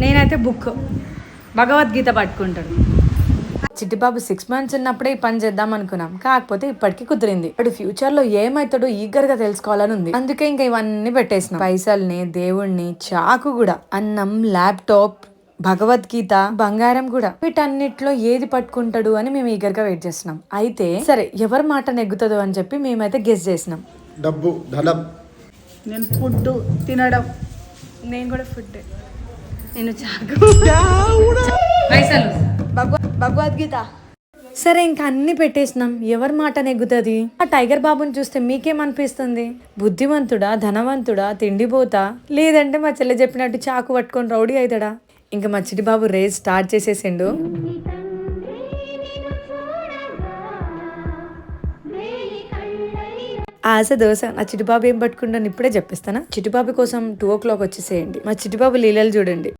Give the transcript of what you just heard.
నేనైతే బుక్. భగవద్గీత పట్టుకుంటాడు. Chittibabu six months ఉన్నప్పుడే ఈ పని చేద్దాం అనుకున్నాం. కాకపోతే ఇప్పటికి కుదిరింది. ఇప్పుడు ఫ్యూచర్లో ఏమైతాడో ఈగర్గా తెలుసుకోవాలని ఉంది. అందుకే ఇంకా ఇవన్నీ పెట్టేసినాం. పైసల్ని దేవుణ్ణి చాకు కూడా. అన్నం ల్యాప్టాప్ భగవద్గీత బంగారం కూడా. వీటన్నిటిలో ఏది పట్టుకుంటాడు అని మేము ఈగర్గా వెయిట్ చేస్తున్నాం. అయితే సరే ఎవరి మాట నెగ్గుతుందో అని చెప్పి మేమైతే గెస్ చేసినాం. డబ్బు ధనం. నేను ఫుడ్ తినడం. నేను కూడా ఫుడ్ నేను చాకు. పైసలు. భగవద్గీత. సరే ఇంకా అన్ని పెట్టేసినాం. ఎవరి మాట నెగ్గుతుంది? ఆ టైగర్ బాబుని చూస్తే మీకేమనిపిస్తుంది? బుద్ధిమంతుడా ధనవంతుడా తిండిపోతా? లేదంటే మా చెల్లె చెప్పినట్టు చాకు పట్టుకొని రౌడీ అవుతాడా? ఇంకా మా చిటి బాబు రేస్ స్టార్ట్ చేసేసిండు. ఆశ దోశ. నా చిటిబాబు ఏం పట్టుకుంటాను ఇప్పుడే చెప్పిస్తానా? చిటిబాబు కోసం టూ ఓ క్లాక్ వచ్చేసేయండి. మా చిటిబాబు లీలలు చూడండి.